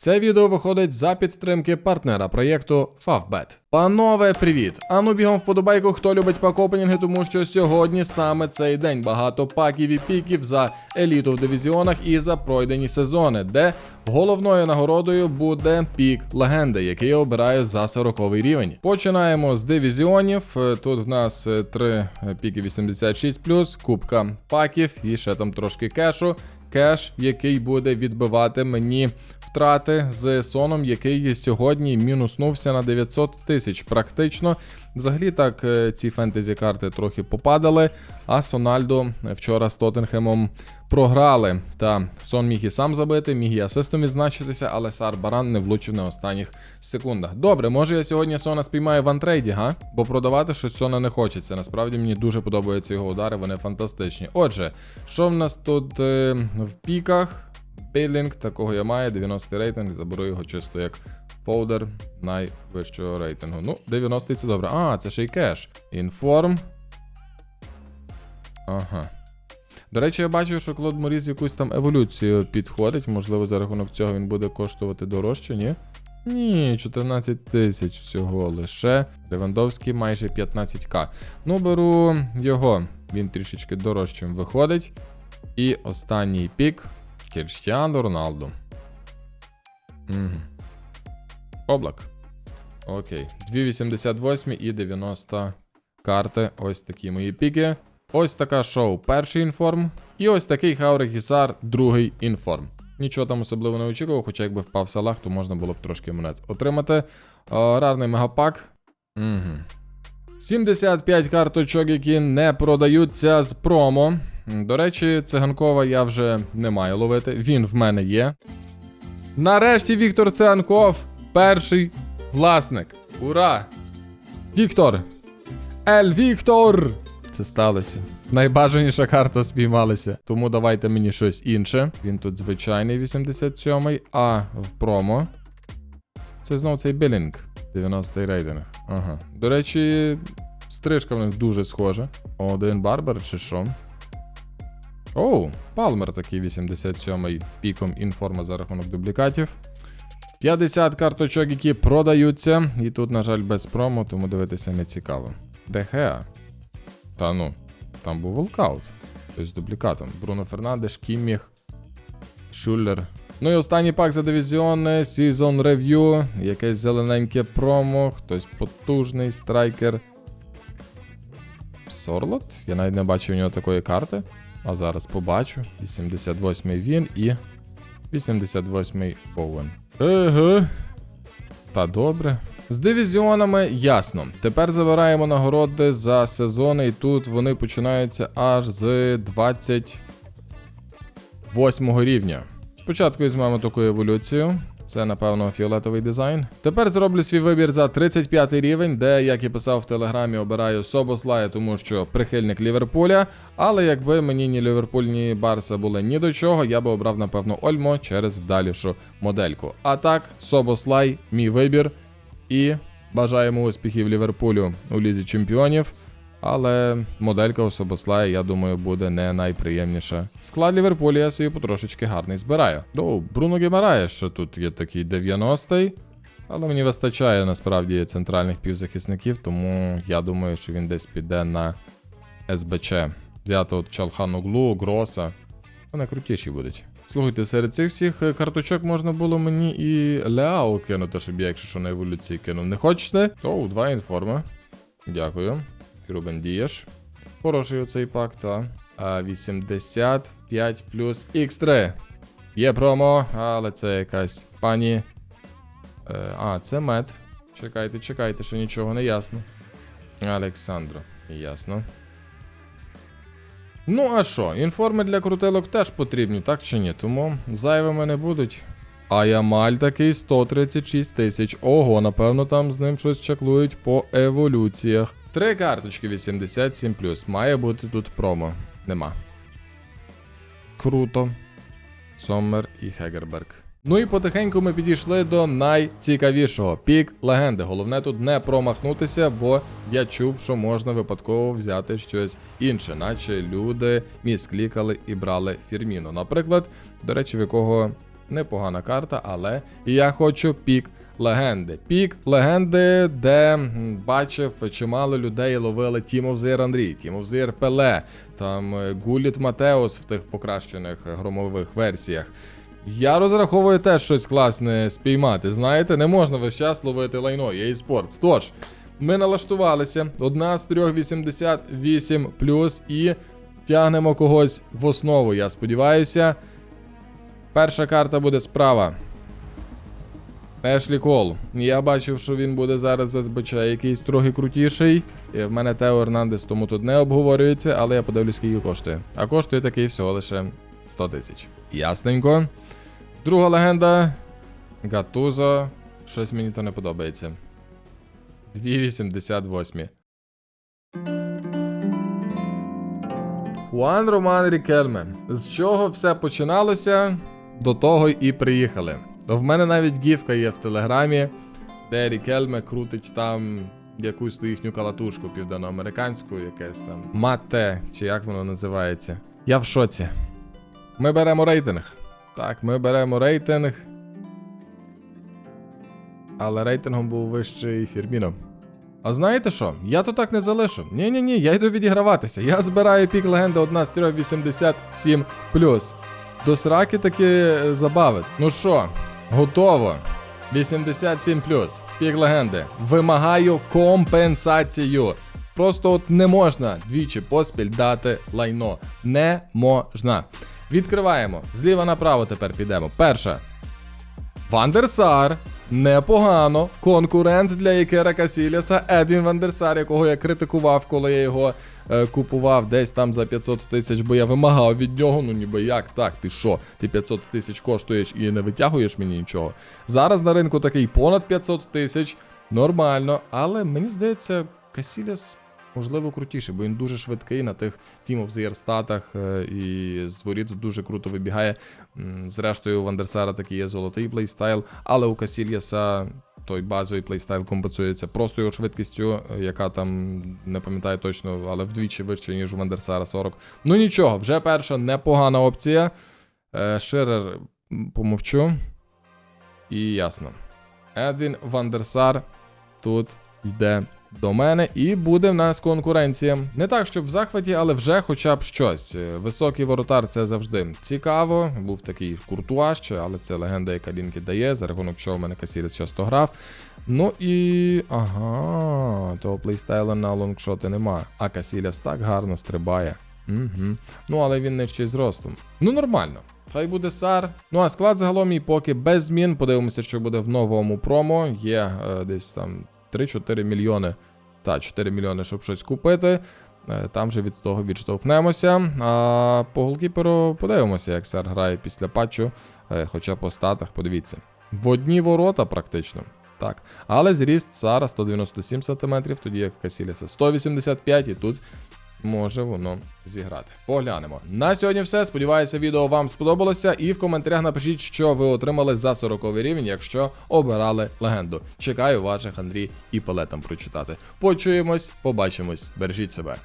Це відео виходить за підтримки партнера проєкту Favbet. Панове, привіт! Ану бігом вподобайку, хто любить пак-опенінги, тому що сьогодні саме цей день багато паків і піків за еліту в дивізіонах і за пройдені сезони, де головною нагородою буде пік легенди, який я обираю за 40 рівень. Починаємо з дивізіонів. Е, Тут в нас е, три е, піки 86+, кубка паків і ще там трошки кешу. Кеш, який буде відбивати мені втрати з соном, який сьогодні мінуснувся на 900 тисяч. Практично. Взагалі так е, ці фентезі карти трохи попадали, а Сональдо вчора з Тоттенхемом програли. Та сон міг і сам забити, міг і асистом відзначитися, але Сар Баран не влучив на останніх секундах. Добре, може я сьогодні Сона спіймаю в антрейді, га? Бо продавати щось Сона не хочеться. Насправді мені дуже подобаються його удари, вони фантастичні. Отже, що в нас тут е, в піках? Пейлінг, такого я маю, 90 рейтинг, заберу його чисто як фолдер найвищого рейтингу. Ну, 90 це добре. А, це ще й кеш. Інформ. Ага. До речі, я бачу, що Клод Моріз якусь там еволюцію підходить. Можливо, за рахунок цього він буде коштувати дорожче, ні? Ні, 14 тисяч всього лише. Левандовський майже 15к. Ну, беру його. Він трішечки дорожчим виходить. І останній пік. Кірштіану Роналду. Угу. Облак. Окей. 2,88 і 90 карти. Ось такі мої піки. Ось така шоу перший інформ. І ось такий Хаурик Гісар, другий інформ. Нічого там особливо не очікував, хоча якби впав Салах, то можна було б трошки монет отримати. О, рарний мегапак. Угу. 75 карточок, які не продаються з промо. До речі, циганкова я вже не маю ловити. Він в мене є. Нарешті Віктор Циганков, перший власник. Ура! Віктор! Ель Віктор! Це сталося. Найбажаніша карта спіймалася. Тому давайте мені щось інше. Він тут звичайний 87-й, а в промо. Це знов цей білінг. 90-й рейтинг. Ага. До речі, стрижка в них дуже схожа. Один барбер чи що? Оу, Палмер такий 87-й піком інформа за рахунок дублікатів. 50 карточок, які продаються. І тут, на жаль, без промо, тому дивитися не цікаво. ДХА. Та ну, там був волкаут. Тобто з дублікатом. Бруно Фернандеш, Кімміх, Шуллер. Ну і останній пак за дивізіони, Season Review, якесь зелененьке промо, хтось потужний, страйкер. Сорлот? Я навіть не бачив у нього такої карти. А зараз побачу. 88-й він і 88-й Боуен. Еге. Та добре. З дивізіонами ясно. Тепер забираємо нагороди за сезони, і тут вони починаються аж з 28 рівня. Спочатку візьмемо таку еволюцію. Це, напевно, фіолетовий дизайн. Тепер зроблю свій вибір за 35 рівень, де, як і писав в телеграмі, обираю Собослая, тому що прихильник Ліверпуля. Але якби мені ні Ліверпуль, ні Барса були ні до чого, я би обрав, напевно, Ольмо через вдалішу модельку. А так, Собослай, мій вибір. І бажаємо успіхів Ліверпулю у лізі чемпіонів. Але моделька у Собослая, я думаю, буде не найприємніша. Склад Ліверпуля я собі потрошечки гарний збираю. О, Бруно Гемарає, що тут є такий 90-й. Але мені вистачає насправді центральних півзахисників, тому я думаю, що він десь піде на СБЧ. Взяти от Чалхануглу, Гроса. Вони крутіші будуть. Слухайте, серед цих всіх е, карточок можна було мені і Ляо кинути, щоб я, якщо що на еволюції кинув. Не хочете? Оу, два інформи. Дякую. Рубен Дієш. Хороший оцей пак. А 85 плюс X3. Є промо, але це якась пані. Е, а, це мед. Чекайте, чекайте, що нічого не ясно. Олександро, ясно. Ну, а що, інформи для крутилок теж потрібні, так чи ні? Тому зайвими не будуть. А Ямаль такий 136 тисяч. Ого, напевно, там з ним щось чаклують по еволюціях. Три карточки 87 Має бути тут промо. Нема. Круто. Соммер і Хегерберг. Ну і потихеньку ми підійшли до найцікавішого пік легенди. Головне тут не промахнутися, бо я чув, що можна випадково взяти щось інше, наче люди місклікали і брали фірміну. Наприклад, до речі, в якого Непогана карта, але я хочу пік легенди. Пік легенди, де бачив чимало людей ловили of Андрій, of Пеле, там е, Гуліт Матеус в тих покращених е, громових версіях. Я розраховую теж щось класне спіймати. Знаєте, не можна весь час ловити лайно, є і спорт. Тож, ми налаштувалися. Одна з трьох 88 плюс і тягнемо когось в основу. Я сподіваюся. Перша карта буде справа. Ешлі Кол. Я бачив, що він буде зараз СБЧ якийсь трохи крутіший. І в мене Тео Ернандес, тому тут не обговорюється, але я подивлюсь, скільки коштує. А коштує такий всього лише 100 тисяч. Ясненько. Друга легенда. Гатузо. Щось мені то не подобається. 2,88. Хуан Роман Рікельме. З чого все починалося, до того і приїхали. В мене навіть гіфка є в телеграмі, де Рікельме крутить там якусь ту їхню калатушку південноамериканську, якесь там мате, чи як воно називається. Я в шоці. Ми беремо рейтинг. Так, ми беремо рейтинг. Але рейтингом був вищий Фірміно. А знаєте що? Я то так не залишу. Ні, ні, я йду відіграватися. Я збираю пік легенди 1 з 3 87 До сраки таки е, забавить. Ну що, готово. 87 Пік легенди. Вимагаю компенсацію. Просто от не можна двічі поспіль дати лайно. Не можна. Відкриваємо. Зліва направо тепер підемо. Перша. Вандерсар. Непогано. Конкурент для Ікера Касіліса. Едвін Вандерсар, якого я критикував, коли я його е, купував десь там за 500 тисяч, бо я вимагав від нього. Ну ніби як так, ти що? Ти 500 тисяч коштуєш і не витягуєш мені нічого. Зараз на ринку такий понад 500 тисяч. Нормально, але мені здається, Касіліс. Можливо, крутіший, бо він дуже швидкий на тих Team of the Year статах е, і з воріт дуже круто вибігає. Зрештою, у Вандерсара такий є золотий плейстайл, але у Касільяса той базовий плейстайл компенсується просто його швидкістю, е, яка там не пам'ятаю точно, але вдвічі вище, ніж у Вандерсара 40. Ну нічого, вже перша непогана опція. Е, Ширер помовчу. І ясно. Едвін Вандерсар тут йде до мене, і буде в нас конкуренція. Не так, щоб в захваті, але вже хоча б щось. Е, Високий воротар це завжди цікаво. Був такий куртуа ще, але це легенда, яка лінки дає, за рахунок чого в мене Касіріс часто грав. Ну і. Ага, того плейстайла на лонгшоти нема. А Касіляс так гарно стрибає. Угу. Ну, але він нижчий зростом. Ну, нормально. Хай буде сар. Ну а склад загалом і поки без змін. Подивимося, що буде в новому промо. Є е, десь там 3-4 мільйони. Та, 4 мільйони, щоб щось купити. Е, Там же від того відштовхнемося. А по голкіперу подивимося, як сар грає після патчу. Е, Хоча по статах, подивіться. В одні ворота практично. Так. Але зріст Сара 197 см, тоді як Касіліса 185 і тут може воно зіграти. Поглянемо. На сьогодні все. Сподіваюся, відео вам сподобалося. І в коментарях напишіть, що ви отримали за 40 рівень, якщо обирали легенду. Чекаю ваших Андрій і Пеле там прочитати. Почуємось, побачимось, бережіть себе.